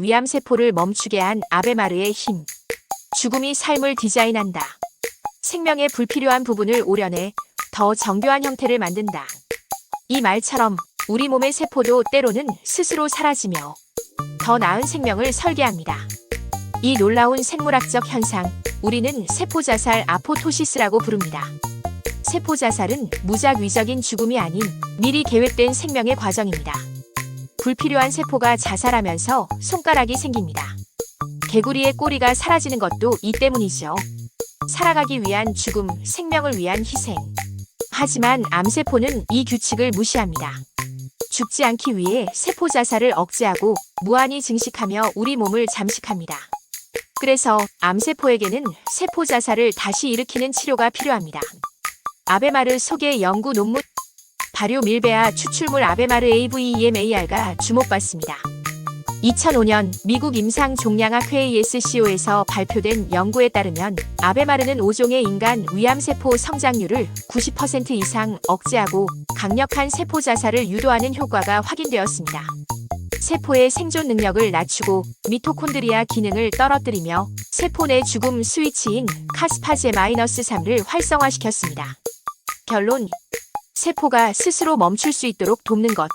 위암세포를 멈추게 한 아베마르의 힘. 죽음이 삶을 디자인한다. 생명의 불필요한 부분을 오려내 더 정교한 형태를 만든다. 이 말처럼 우리 몸의 세포도 때로는 스스로 사라지며 더 나은 생명을 설계합니다. 이 놀라운 생물학적 현상, 우리는 세포자살 아포토시스라고 부릅니다. 세포자살은 무작위적인 죽음이 아닌 미리 계획된 생명의 과정입니다. 불필요한 세포가 자살하면서 손가락이 생깁니다. 개구리의 꼬리가 사라지는 것도 이 때문이죠. 살아가기 위한 죽음, 생명을 위한 희생. 하지만 암세포는 이 규칙을 무시합니다. 죽지 않기 위해 세포 자살을 억제하고 무한히 증식하며 우리 몸을 잠식합니다. 그래서 암세포에게는 세포 자살을 다시 일으키는 치료가 필요합니다. 아베마르 소개 연구 논문 발효 밀베아 추출물 아베마르 AVEMAR가 주목받습니다. 2005년 미국 임상 종양학 회의 SCO에서 발표된 연구에 따르면 아베마르는 5종의 인간 위암세포 성장률을 90% 이상 억제하고 강력한 세포 자살을 유도하는 효과가 확인되었습니다. 세포의 생존 능력을 낮추고 미토콘드리아 기능을 떨어뜨리며 세포 내 죽음 스위치인 카스파제-3를 활성화시켰습니다. 결론 세포가 스스로 멈출 수 있도록 돕는 것.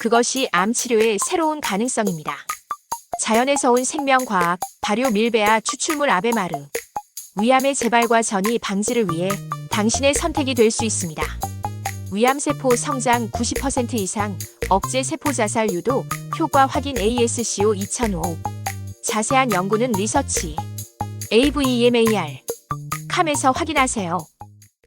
그것이 암 치료의 새로운 가능성입니다. 자연에서 온 생명과학, 발효 밀베아 추출물 아베마르. 위암의 재발과 전이 방지를 위해 당신의 선택이 될 수 있습니다. 위암세포 성장 90% 이상, 억제 세포 자살 유도, 효과 확인 ASCO 2005. 자세한 연구는 리서치. AVEMAR. 캄에서 확인하세요.